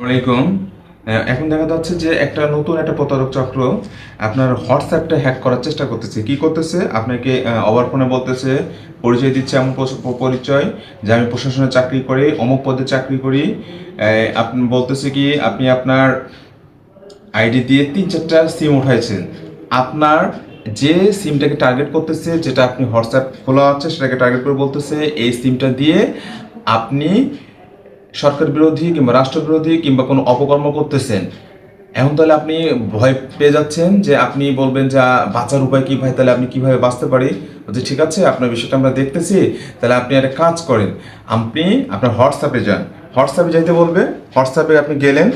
আসসালামাইকুম এখন দেখা যাচ্ছে যে একটা নতুন একটা প্রতারক চক্র আপনার হোয়াটসঅ্যাপটা হ্যাক করার চেষ্টা করতেছে। কি করতেছে? আপনাকে ওভার ফোনে বলতেছে, পরিচয় দিচ্ছে এমন পরিচয় যে আমি প্রশাসনে চাকরি করি, অমুক পদে চাকরি করি। আপনি বলতেছে কি, আপনি আপনার আইডি দিয়ে তিন চারটা সিম উঠাইছেন। আপনার যে সিমটাকে টার্গেট করতেছে, যেটা আপনি হোয়াটসঅ্যাপ খোলা হচ্ছে সেটাকে টার্গেট করে বলতেছে, এই সিমটা দিয়ে আপনি সরকার বিরোধী কিংবা রাষ্ট্র বিরোধী কিংবা কোনো অপকর্ম করতেছেন, এখন তাহলে আপনি ভয় পেয়ে যাচ্ছেন যে আপনি বলবেন যে বাঁচার উপায় কী ভাই? তাহলে আপনি কীভাবে বাঁচতে পারি? বলছে, ঠিক আছে, আপনার বিষয়টা আমরা দেখতেছি। তাহলে আপনি একটা কাজ করেন। আপনি আপনার হোয়াটসঅ্যাপে যান। হোয়াটসঅ্যাপে যাইতে বলবে, হোয়াটসঅ্যাপে আপনি গেলেন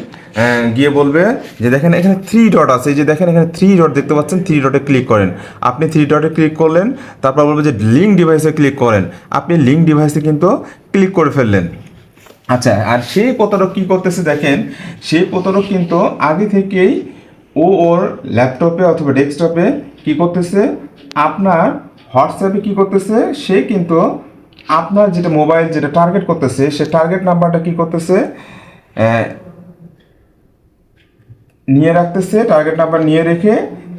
গিয়ে বলবে যে, দেখেন, এখানে থ্রি ডট আছে। এই যে দেখেন, এখানে থ্রি ডট দেখতে পাচ্ছেন থ্রি ডটে ক্লিক করেন। আপনি থ্রি ডটে ক্লিক করলেন, তারপর বলবে যে লিঙ্ক ডিভাইসে ক্লিক করেন। আপনি লিঙ্ক ডিভাইসে কিন্তু ক্লিক করে ফেললেন। আচ্ছা আর সেই প্রতারক কি করতেছে দেখেন সেই প্রতারক কিন্তু আগে থেকেই ও ওর ল্যাপটপে অথবা ডেস্কটপে কি করতেছে আপনার হোয়াটসঅ্যাপে কি করতেছে সে কিন্তু আপনার যেটা মোবাইল যেটা টার্গেট করতেছে সে টার্গেট নাম্বারটা কি করতেছে নিয়ে রাখতেছে টার্গেট নাম্বার নিয়ে রেখে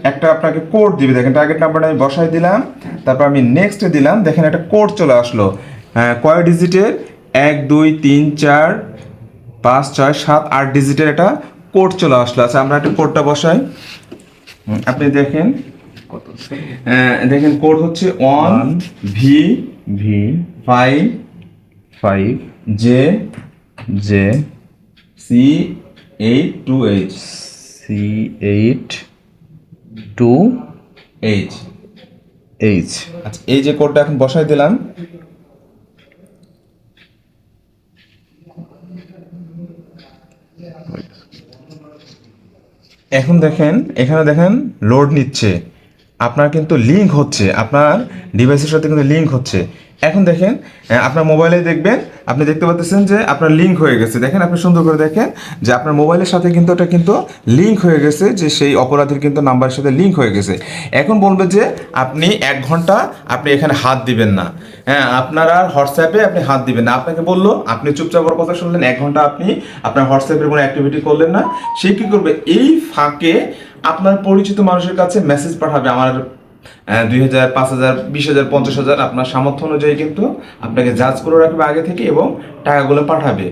একটা আপনাকে কোড দিবে। দেখেন টার্গেট নাম্বারটা আমি বসাই দিলাম তারপর আমি নেক্সটে দিলাম দেখেন একটা কোড চলে আসলো। হ্যাঁ, কয় ডিজিটের এক দুই তিন চার পাঁচ ছয় সাত আট ডিজিটের একটা কোড চলে আসলো। আচ্ছা আমরা একটা কোডটা বসাই। আপনি দেখেন। দেখেন কোড হচ্ছে one V V five five J J C eight two H. C eight two H. H. আচ্ছা এই যে কোডটা এখন বসাই দিলাম। এখন দেখেন, এখানে দেখেন লোড নিচ্ছে। আপনার কিন্তু লিঙ্ক হচ্ছে, আপনার ডিভাইসের সাথে কিন্তু লিঙ্ক হচ্ছে। এখন দেখেন আপনার মোবাইলে দেখবেন, আপনি দেখতে পাচ্ছেন যে আপনার লিঙ্ক হয়ে গেছে। দেখেন, আপনি সুন্দর করে দেখেন যে আপনার মোবাইলের সাথে কিন্তু এটা কিন্তু লিঙ্ক হয়ে গেছে, যে সেই অপরাধীর কিন্তু নাম্বারের সাথে লিঙ্ক হয়ে গেছে। এখন বলবে যে আপনি এক ঘণ্টা আপনি এখানে হাত দিবেন না। হ্যাঁ আপনার আর হোয়াটসঅ্যাপে আপনি হাত দিবেন না। আপনাকে বলল, আপনি চুপচাপ ওর কথা শুনলেন, এক ঘণ্টা আপনি আপনার হোয়াটসঅ্যাপের কোনো অ্যাক্টিভিটি করলেন না। সে কি করবে? এই ফাঁকে আপনার পরিচিত মানুষের কাছে মেসেজ পাঠাবে, আমার দুই হাজার, পাঁচ হাজার, বিশ হাজার, পঞ্চাশ হাজার আপনার সামর্থ্য অনুযায়ী কিন্তু আপনাকে জাজ করে রাখবে আগে থেকে এবং টাকাগুলো পাঠাবে।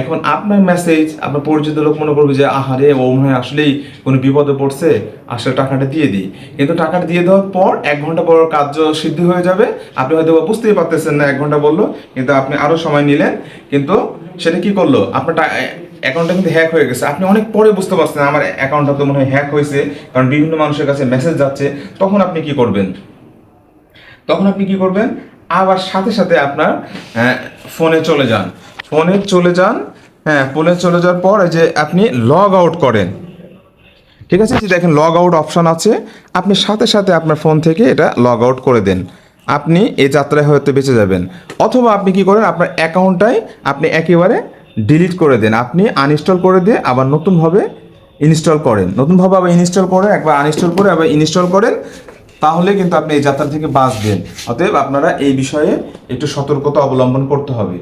এখন আপনার মেসেজ আপনার পরিচিত লোক মনে করবে যে, আহারে, ও মনে হয় আসলেই কোনো বিপদে পড়ছে, আসলে টাকাটা দিয়ে দিই। কিন্তু টাকাটা দিয়ে দেওয়ার পর এক ঘণ্টা পর কার্য সিদ্ধি হয়ে যাবে। আপনি হয়তো বুঝতেই পারতেছেন না, এক ঘণ্টা বলল, কিন্তু আপনি আরও সময় নিলেন। কিন্তু সেটা কি করল? আপনার অ্যাকাউন্টটা কিন্তু হ্যাক হয়ে গেছে। আপনি অনেক পরে বুঝতে পারছেন আমার অ্যাকাউন্টটা তো মনে হয় হ্যাক হয়েছে, কারণ বিভিন্ন মানুষের কাছে মেসেজ যাচ্ছে। তখন আপনি কি করবেন? তখন আপনি কি করবেন? আবার সাথে সাথে আপনার ফোনে চলে যান। ফোনে চলে যান হ্যাঁ ফোনে চলে যাওয়ার পর যে আপনি লগ আউট করেন। ঠিক আছে? যে দেখেন লগ আউট অপশান আছে। আপনি সাথে সাথে আপনার ফোন থেকে এটা লগ আউট করে দেন। আপনি এই যাত্রায় হয়তো বেঁচে যাবেন। অথবা আপনি কি করেন? আপনার অ্যাকাউন্টটাই আপনি একেবারে ডিলিট করে দেন। আপনি আনইনস্টল করে দিয়ে আবার নতুনভাবে ইনস্টল করেন। নতুনভাবে আবার ইনস্টল করে, একবার আনইনস্টল করে আবার ইনস্টল করেন, তাহলে কিন্তু আপনি এই যাত্রা থেকে বাঁচবেন। অতএব আপনারা এই বিষয়ে একটু সতর্কতা অবলম্বন করতে হবে।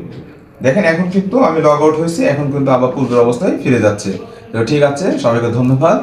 দেখেন, এখন কিন্তু আমি লগ আউট হয়েছি, এখন কিন্তু আবার পূর্বের অবস্থায় ফিরে যাচ্ছে। তো ঠিক আছে, সবাইকে ধন্যবাদ।